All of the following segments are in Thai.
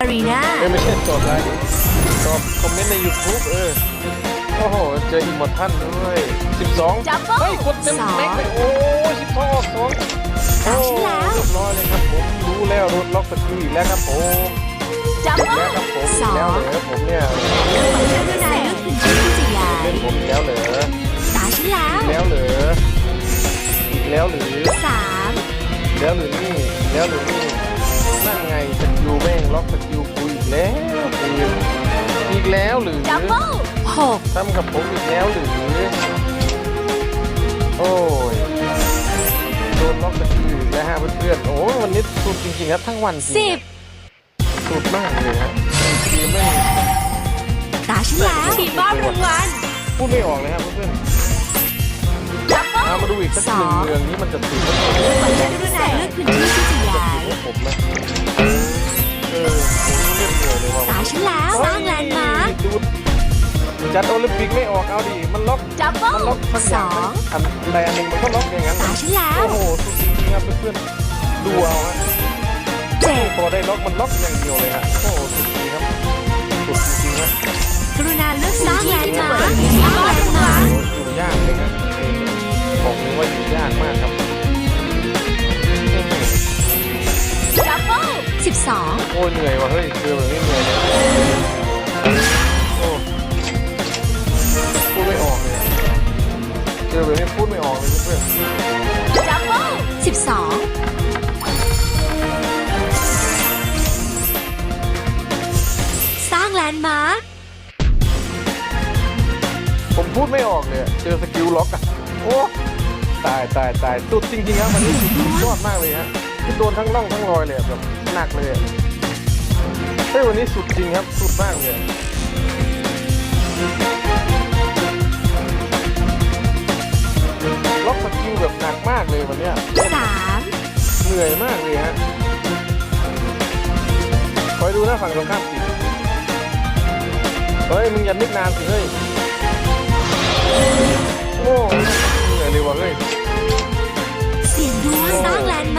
อารีนาเอ้ยไม่ใช่ตอบไลน์ดิตอบคอมเมนต์ใน YouTube เออ โอ้โห เจออิมมอร์ทันด้วย12จับเบิ้ลเฮ้ยกดเต็มสองแม็กเลยโอ้ย12ออกสองตามฉันแล้วโอ้เรียบร้อยเลยครับผมรู้แล้วรถล็อกสกิลอีกแล้วครับผมจับอีกเบิ้แล้วลครับผมสอีอกแล้วงเหรอผมเนี่ยกรุณาเลือกพื้นที่ที่จะย้ายเล่นผมอีกแล้วเหรอตาฉันแล้วอีกแล้วเหรออีกแล้วหรือ สามอีกแล้วหรือนี่อีกแล้วหรือนี่นั่นไงสกิล ก ทำกับผมอีกแล้วหรือ โอ้ย โดนล็อกสกิลอีกแล้วฮะเพื่อนๆโอ้ยวันนี้สุดจริงๆครับทั้งวันจริงสิบสุดมากเลยฮะคือไม่ตาฉันแล้วทีมมอบรางวัลพูดไม่ออกเลยครับเพื่อนจับเบิ้ๆเอาลมาดูอีกสักหนึ่งเมืองนี้มันจะถือว่าผมกรุณาเลือกพื้นที่ที่จะย้าย ผมไห จัดโอลิมปิกไม่ออกเอาดิมันล็อกจับเบิ้มันลล็อกสักอสย่างองอันใดอันหนึ่งมันก็ล็อกอย่างนั้นตาฉันแล้วโอ้โหสุดจริงๆครับเพื่อนๆดูเอาฮะเจ็ดพอได้ล็อกมันล็อกอย่างเดียวเลยฮะโอ้โหสุดจริงครับสุดจริงๆครับกรุณาเลือกสร้างแลนด์มาร์คทีมมอบรางวัลโอ้อยู่ยากเลยครับบอกเลยว่าอยู่ยากมากครับอืมจับเบิ้ลสิบสองโอ้ยเหนื่อยว่ะเฮ้ยเจอแบบนี้เหนื่อยเลย อแบบนี้พูดไม่ออกเลยเพื่อนๆจับเบิ้ลสิบสองสร้างแลนด์มาร์คผมพูดไม่ออกเลยอะเจอสกิลล็อกอะโอ้ตายตายตายสุดจริงๆครับมันนี้สุดยอดมากเลยฮะที่โดนทั้งร่องทั้งรอยเลยอะแบบหนักเลยอะเฮ้ยวันนี้สุดจริงครับสุดมากเลย มากเลยวันเนี้ยสามเหนื่อยมากเลยฮะคอยดูนะฝั่งตรงข้ามสิเฮ้ยมึงอย่านึกนานสิเฮ้ยโอ้เหนื่อยเลยว่ะเฮ้ยเสียงดวงสร้างแลนด์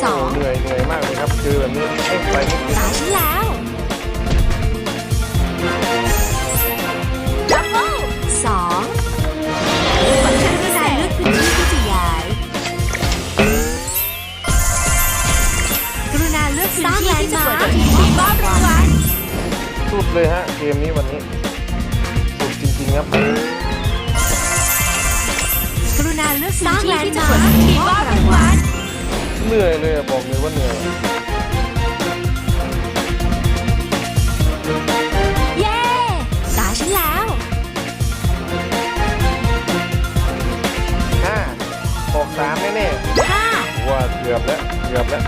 สิบสองเหนื่อยเหนื่อยมากเลยครับเจอแบบนี้เอ้ยไปไม่ถึงตาฉันแล้วดับเบิลสองกรุณาเลือกพื้นที่ที่จะย้าย กรุณาเลือกพื้นที่ที่จะเปิดทีมมอบรางวัลสุดเลยฮะเกมนี้วันนี้สุดจริงๆครับกรุณาเลือกพื้นที่ที่จะเปิดทีมมอบรางวัล เหนื่อยเลยอะบอกเลยว่าเหนื่อยเย้ตาฉันแล้วห้าออกสามแน่ห้าๆว่าเกือบแล้วเกือบแล้ว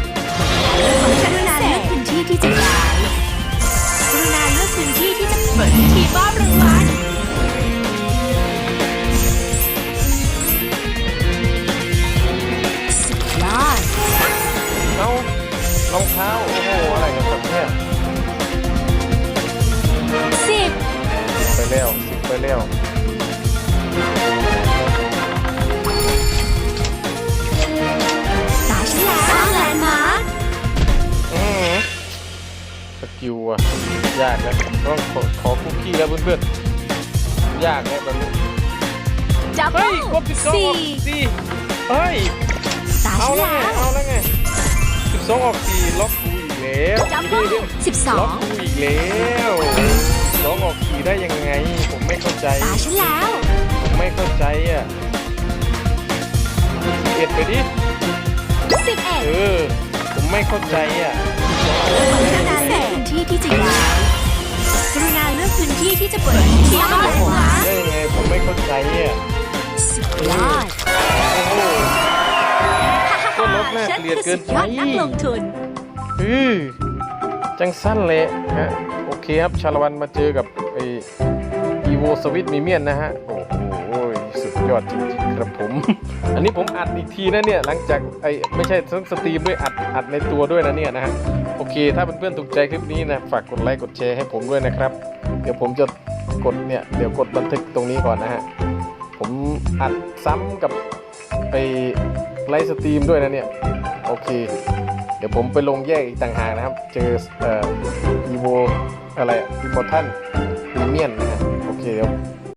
กรุณาเลือกพื้นที่ที่จะย้ายกรุณาเลือกพื้นที่ที่จะเปิดทีมมอบราง สกิลอะยากแล้วต้องขอขอคุกกี้แล้วเพื่อนๆยากแล้วแบบนี้ดับเบิเฮ้ยลกดสิบสองอสี่อกสี่เฮ้ย ตาเอาฉันแล้วไงแล้วเอาแล้วไงสิบสองออกสี่ล็อกกูอีกแล้วดับเบิลสิบสอล็อกงกูอีกแล้วล็อกออกสี่ได้ยังไง ผมไม่เข้าใจ ตาฉันแล้ว ผมไม่เข้าใจอะเอ็ดไปดิ ไม่เข้าใจอะกรุณาเลือกพื้นที่ที่จะย้ายกรุณาเลือกพื้นที่ที่จะเปิดทีมมอบรางวัลได้ยังไงผมไม่เข้าใจอะสุดยอดโอ้โหก็ลดน่าเกลียดเกินไปยอดนักลงทุนอือจังสั้นเลยฮะโอเคครับชาละวันมาเจอกับไออีโวสวิตมีเมียนนะฮะโอ้โหสุดย อดจริงๆครับผม อันนี้ผมอัดอีกทีนะเนี่ยหลังจากไอไม่ใช่ทั้งสตรีมด้วยอัดอัดในตัวด้วยนะเนี่ยนะฮะโอเค ถ้าเพื่อนๆถูกใจคลิปนี้นะฝากกดไลค์กดแชร์ให้ผมด้วยนะครับ เดี๋ยวผมจะกดเนี่ยเดี๋ยวกดบันทึกตรงนี้ก่อนนะฮะผมอัดซ้ำกับไปไลฟ์สตรีมด้วยนะเนี่ยโอเค เดี๋ยวผมไปลงแยกอีกต่างหากนะครับ เจอเอ่ออีโวอะไรอีโมทันพรีเมียนนะฮะโอเคเดี๋ยว